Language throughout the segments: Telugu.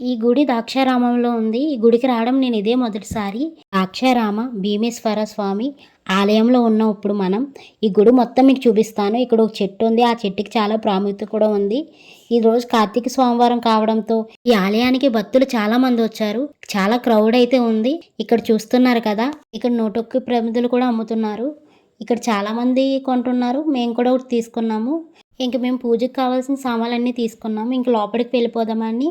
ఈ గుడి ద్రాక్షారామంలో ఉంది. ఈ గుడికి రావడం నేను ఇదే మొదటిసారి. ద్రాక్షారామ భీమేశ్వర స్వామి ఆలయంలో ఉన్నాం ఇప్పుడు మనం. ఈ గుడి మొత్తం మీకు చూపిస్తాను. ఇక్కడ ఒక చెట్టు ఉంది. ఆ చెట్టుకి చాలా ప్రాముఖ్యత కూడా ఉంది. ఈ రోజు కార్తీక సోమవారం కావడంతో ఈ ఆలయానికి భక్తులు చాలా మంది వచ్చారు. చాలా క్రౌడ్ అయితే ఉంది. ఇక్కడ చూస్తున్నారు కదా ఇక్కడ నోటొక్కి ప్రమిదలు కూడా అమ్ముతున్నారు. ఇక్కడ చాలా మంది కొంటున్నారు. మేము కూడా ఒకటి తీసుకున్నాము. ఇంక మేము పూజకు కావాల్సిన సామాన్లన్నీ తీసుకున్నాము. ఇంక లోపలికి వెళ్ళిపోదామని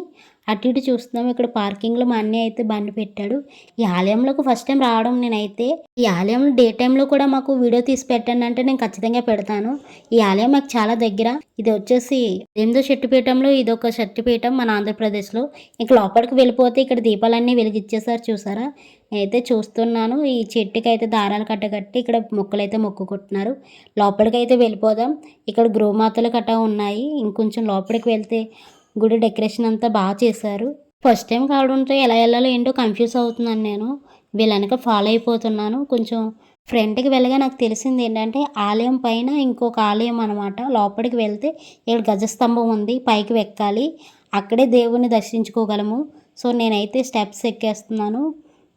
అటు ఇటు చూస్తున్నాం. ఇక్కడ పార్కింగ్లో మా అన్నయ్య అయితే బండి పెట్టాడు. ఈ ఆలయంలోకి ఫస్ట్ టైం రావడం నేనైతే. ఈ ఆలయంలో డే టైంలో కూడా మాకు వీడియో తీసి పెట్టండి అంటే నేను ఖచ్చితంగా పెడతాను. ఈ ఆలయం మాకు చాలా దగ్గర. ఇది వచ్చేసి ఎనిమిదో శక్తిపీఠంలో ఇది ఒక శక్తిపీఠం మన ఆంధ్రప్రదేశ్లో. ఇంక లోపలికి వెళ్ళిపోతే ఇక్కడ దీపాలన్నీ వెలిగిచ్చేసారు చూసారా? నేనైతే చూస్తున్నాను. ఈ చెట్టుకి అయితే దారాలు కట్టగట్టి ఇక్కడ మొక్కలు అయితే మొక్కుకుంటున్నారు. లోపలికి అయితే వెళ్ళిపోదాం. ఇక్కడ గృహమాతలు కట్ట ఉన్నాయి. ఇంకొంచెం లోపలికి వెళ్తే గుడి డెకరేషన్ అంతా బాగా చేశారు. ఫస్ట్ టైం కావడంతో ఎలా వెళ్ళాలో ఏంటో కన్ఫ్యూజ్ అవుతున్నాను నేను. వీళ్ళనక ఫాలో అయిపోతున్నాను. కొంచెం ఫ్రంట్కి వెళ్ళగా నాకు తెలిసింది ఏంటంటే ఆలయం పైన ఇంకొక ఆలయం అనమాట లోపలికి వెళ్తే ఇక్కడ గజస్తంభం ఉంది పైకి ఎక్కాలి అక్కడే దేవుణ్ణి దర్శించుకోగలము. సో నేనైతే స్టెప్స్ ఎక్కేస్తున్నాను.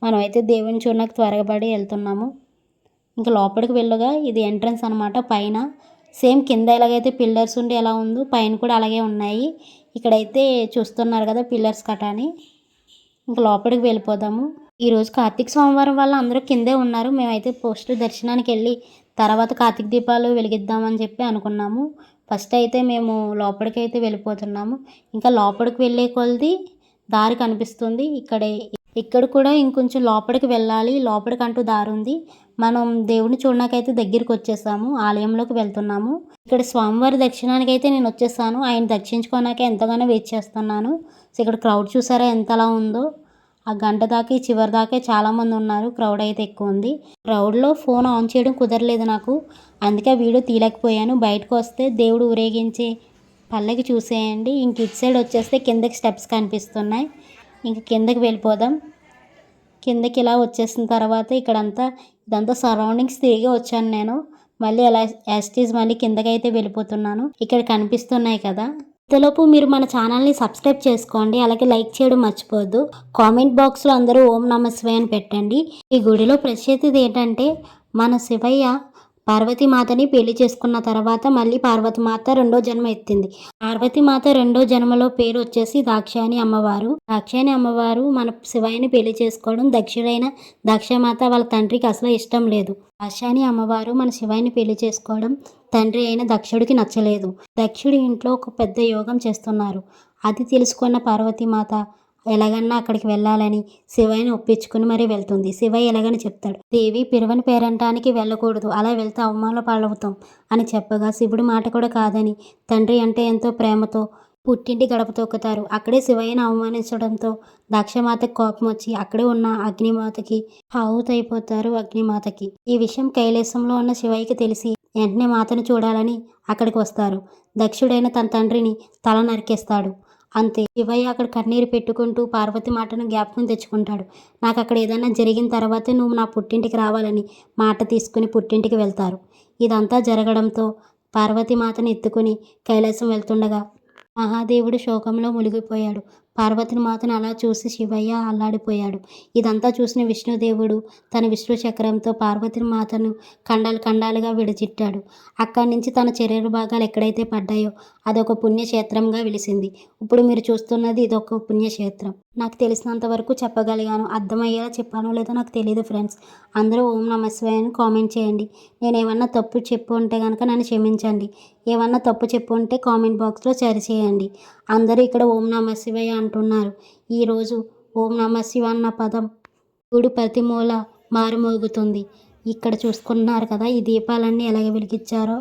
మనమైతే దేవుని చూడడానికి త్వరగబడి వెళ్తున్నాము. ఇంకా లోపలికి వెళ్ళగా ఇది ఎంట్రన్స్ అనమాట పైన. సేమ్ కింద ఎలాగైతే పిల్లర్స్ ఉండి ఎలా ఉందో పైన కూడా అలాగే ఉన్నాయి. ఇక్కడైతే చూస్తున్నారు కదా పిల్లర్స్ కట అని. ఇంకా లోపలికి వెళ్ళిపోదాము. ఈరోజు కార్తీక సోమవారం వల్ల అందరూ కిందే ఉన్నారు. మేమైతే పోస్ట్ దర్శనానికి వెళ్ళి తర్వాత కార్తీక దీపాలు వెలిగిద్దామని చెప్పి అనుకున్నాము. ఫస్ట్ అయితే మేము లోపలికి అయితే వెళ్ళిపోతున్నాము. ఇంకా లోపలికి వెళ్ళే కొలది దారి కనిపిస్తుంది. ఇక్కడే ఇక్కడ కూడా ఇంకొంచెం లోపలికి వెళ్ళాలి. లోపలికి అంటూ దారి ఉంది మనం దేవుని చూడడానికైతే దగ్గరికి వచ్చేసాము. ఆలయంలోకి వెళ్తున్నాము. ఇక్కడ స్వామివారి దర్శనానికి అయితే నేను వచ్చేసాను. ఆయన దర్శించుకోనాకే ఎంతగానో వెయిట్ చేస్తున్నాను. సో ఇక్కడ క్రౌడ్ చూసారా ఎంతలా ఉందో? ఆ గంట దాకా చివరి దాకా చాలామంది ఉన్నారు. క్రౌడ్ అయితే ఎక్కువ ఉంది. క్రౌడ్లో ఫోన్ ఆన్ చేయడం కుదరలేదు నాకు. అందుకే వీడియో తీయలేకపోయాను. బయటకు వస్తే దేవుడు ఊరేగించే పల్లెకి చూసేయండి. ఇంక ఇటు సైడ్ వచ్చేస్తే కిందకి స్టెప్స్ కనిపిస్తున్నాయి. ఇంక కిందకి వెళ్ళిపోదాం. కిందకి ఇలా వచ్చేసిన తర్వాత ఇక్కడంతా ఇదంతా సరౌండింగ్స్ తిరిగి వచ్చాను నేను. మళ్ళీ ఎలా యాస్టీస్ మళ్ళీ కిందకైతే వెళ్ళిపోతున్నాను. ఇక్కడ కనిపిస్తున్నాయి కదా. ఇంతలోపు మీరు మన ఛానల్ని సబ్స్క్రైబ్ చేసుకోండి. అలాగే లైక్ చేయడం మర్చిపోవద్దు. కామెంట్ బాక్స్లో అందరూ ఓం నమ శివాయ అని పెట్టండి. ఈ గుడిలో ప్రత్యేకత ఏంటంటే మన శివయ్య పార్వతీమాతని పెళ్ళి చేసుకున్న తర్వాత మళ్ళీ పార్వతీమాత రెండో జన్మ ఎత్తింది. పార్వతీమాత రెండో జన్మలో పేరు వచ్చేసి దాక్షాయణి అమ్మవారు. దాక్షాయణి అమ్మవారు మన శివాయిని పెళ్ళి చేసుకోవడం దక్షుడైన దాక్షమాత వాళ్ళ తండ్రికి అసలు ఇష్టం లేదు. దాక్షాయణి అమ్మవారు మన శివాయిని పెళ్ళి చేసుకోవడం తండ్రి అయిన దక్షుడికి నచ్చలేదు. దక్షుడి ఇంట్లో ఒక పెద్ద యోగం చేస్తున్నారు. అది తెలుసుకున్న పార్వతీమాత ఎలాగన్నా అక్కడికి వెళ్ళాలని శివయ్యని ఒప్పించుకుని మరీ వెళ్తుంది. శివయ్య ఎలాగని చెప్తాడు దేవి పిరవని పేరంటానికి వెళ్ళకూడదు. అలా వెళ్తే అవమాన పాలవుతాం అని చెప్పగా శివుడి మాట కూడా కాదని తండ్రి అంటే ఎంతో ప్రేమతో పుట్టింటి గడప తొక్కుతారు. అక్కడే శివయ్యను అవమానించడంతో దక్షమాతకి కోపం వచ్చి అక్కడే ఉన్న అగ్నిమాతకి అయిపోతారు అగ్నిమాతకి. ఈ విషయం కైలాసంలో ఉన్న శివయ్యకి తెలిసి వెంటనే మాతను చూడాలని అక్కడికి వస్తారు. దక్షుడైన తన తండ్రిని తల నరికేస్తాడు. అంతే. శివయ్య అక్కడ కన్నీరు పెట్టుకుంటూ పార్వతి మాటను జ్ఞాపకం తెచ్చుకుంటాడు. నాకు అక్కడ ఏదైనా జరిగిన తర్వాతే నువ్వు నా పుట్టింటికి రావాలని మాట తీసుకుని పుట్టింటికి వెళ్తారు. ఇదంతా జరగడంతో పార్వతి మాతను ఎత్తుకుని కైలాసం వెళ్తుండగా మహాదేవుడు శోకంలో మునిగిపోయాడు. పార్వతిని మాతను అలా చూసి శివయ్య అల్లాడిపోయాడు. ఇదంతా చూసిన విష్ణుదేవుడు తన విష్ణు చక్రంతో పార్వతిని మాతను కండాలు కండాలుగా విడిచిట్టాడు. అక్కడి నుంచి తన శరీర భాగాలు ఎక్కడైతే పడ్డాయో అదొక పుణ్యక్షేత్రంగా వెలిసింది. ఇప్పుడు మీరు చూస్తున్నది ఇదొక పుణ్యక్షేత్రం. నాకు తెలిసినంత వరకు చెప్పగలిగాను. అర్థమయ్యేలా చెప్పానో లేదో నాకు తెలియదు ఫ్రెండ్స్. అందరూ ఓం నమ అని కామెంట్ చేయండి. నేను ఏమన్నా తప్పు చెప్పు ఉంటే కనుక నన్ను క్షమించండి. ఏమన్నా తప్పు చెప్పు ఉంటే కామెంట్ బాక్స్లో చేయండి. అందరూ ఇక్కడ ఓం నమ శివయ్య అంటున్నారు. ఈరోజు ఓం నమ శివ అన్న పదం గుడి ప్రతి మూల మారుమోగుతుంది. ఇక్కడ చూసుకున్నారు కదా ఈ దీపాలన్నీ ఎలాగ వెలిగించారో.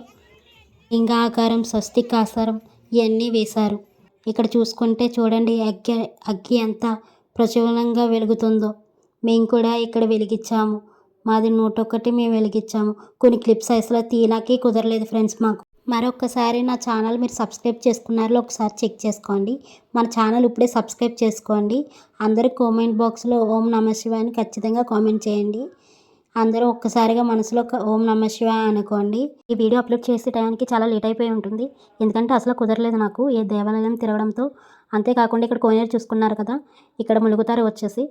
లింగాకారం స్వస్తికాసారం ఇవన్నీ వేశారు. ఇక్కడ చూసుకుంటే చూడండి అగ్గి అగ్గి ఎంత ప్రచురంగా వెలుగుతుందో. మేము కూడా ఇక్కడ వెలిగించాము. మాది నూట ఒకటి మేము వెలిగించాము. కొన్ని క్లిప్స్ అసలు తీయడానికి కుదరలేదు ఫ్రెండ్స్ మాకు. మరొకసారి నా ఛానల్ మీరు సబ్స్క్రైబ్ చేసుకున్నారో ఒకసారి చెక్ చేసుకోండి. మన ఛానల్ ఇప్పుడే సబ్స్క్రైబ్ చేసుకోండి. అందరూ కామెంట్ బాక్స్లో ఓం నమ శివాయని ఖచ్చితంగా కామెంట్ చేయండి. అందరూ ఒక్కసారిగా మనసులో ఓం నమశివ అనుకోండి. ఈ వీడియో అప్లోడ్ చేసే టైంకి చాలా లేట్ అయిపోయి ఉంటుంది. ఎందుకంటే అసలు కుదరలేదు నాకు. ఏ దేవాలయం తిరగడంతో. అంతేకాకుండా ఇక్కడ కోనేరు చూసుకున్నారు కదా. ఇక్కడ ములుగుతారు వచ్చేసి.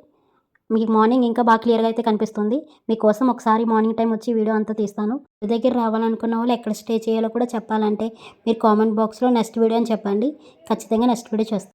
మీకు మార్నింగ్ ఇంకా బాగా క్లియర్గా అయితే కనిపిస్తుంది. మీకోసం ఒకసారి మార్నింగ్ టైం వచ్చి వీడియో అంతా తీస్తాను. మీ దగ్గర రావాలనుకున్న వాళ్ళు ఎక్కడ స్టే చేయాలో కూడా చెప్పాలంటే మీరు కామెంట్ బాక్స్లో నెక్స్ట్ వీడియో అని చెప్పండి. ఖచ్చితంగా నెక్స్ట్ వీడియో చేస్తాను